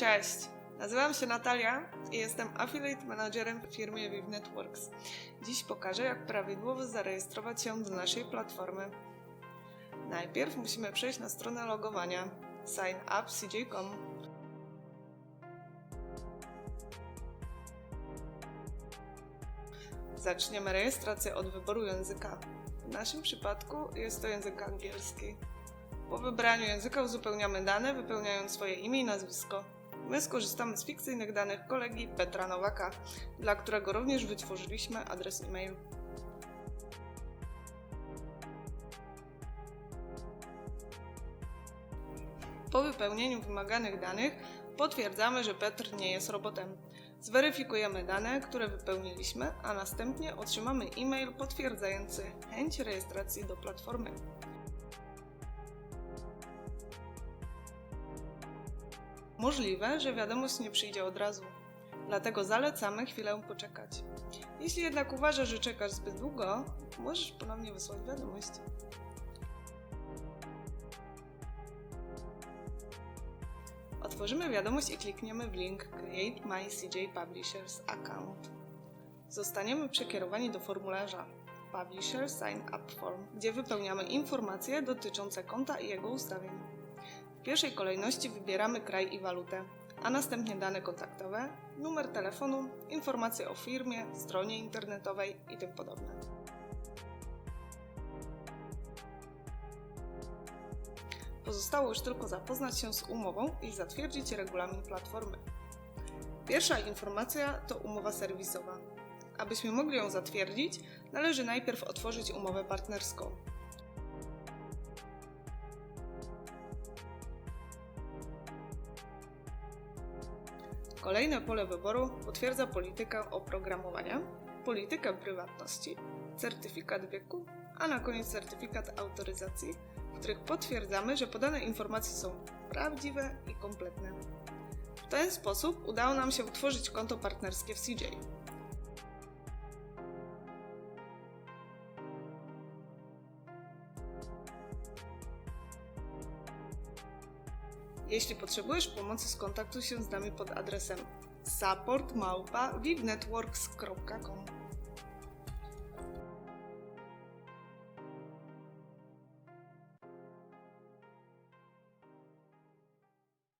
Cześć, nazywam się Natalia i jestem Affiliate Managerem w firmie Viv Networks. Dziś pokażę, jak prawidłowo zarejestrować się do naszej platformy. Najpierw musimy przejść na stronę logowania signup.cj.com. Zaczniemy rejestrację od wyboru języka. W naszym przypadku jest to język angielski. Po wybraniu języka uzupełniamy dane, wypełniając swoje imię i nazwisko. My skorzystamy z fikcyjnych danych kolegi Petra Nowaka, dla którego również wytworzyliśmy adres e-mail. Po wypełnieniu wymaganych danych potwierdzamy, że Petr nie jest robotem. Zweryfikujemy dane, które wypełniliśmy, a następnie otrzymamy e-mail potwierdzający chęć rejestracji do platformy. Możliwe, że wiadomość nie przyjdzie od razu, dlatego zalecamy chwilę poczekać. Jeśli jednak uważasz, że czekasz zbyt długo, możesz ponownie wysłać wiadomość. Otworzymy wiadomość i klikniemy w link Create My CJ Publishers Account. Zostaniemy przekierowani do formularza Publisher Sign Up Form, gdzie wypełniamy informacje dotyczące konta i jego ustawień. W pierwszej kolejności wybieramy kraj i walutę, a następnie dane kontaktowe, numer telefonu, informacje o firmie, stronie internetowej i tym podobne. Pozostało już tylko zapoznać się z umową i zatwierdzić regulamin platformy. Pierwsza informacja to umowa serwisowa. Abyśmy mogli ją zatwierdzić, należy najpierw otworzyć umowę partnerską. Kolejne pole wyboru potwierdza politykę oprogramowania, politykę prywatności, certyfikat wieku, a na koniec certyfikat autoryzacji, w których potwierdzamy, że podane informacje są prawdziwe i kompletne. W ten sposób udało nam się utworzyć konto partnerskie w CJ. Jeśli potrzebujesz pomocy, skontaktuj się z nami pod adresem supportmałpa.vivnetworks.com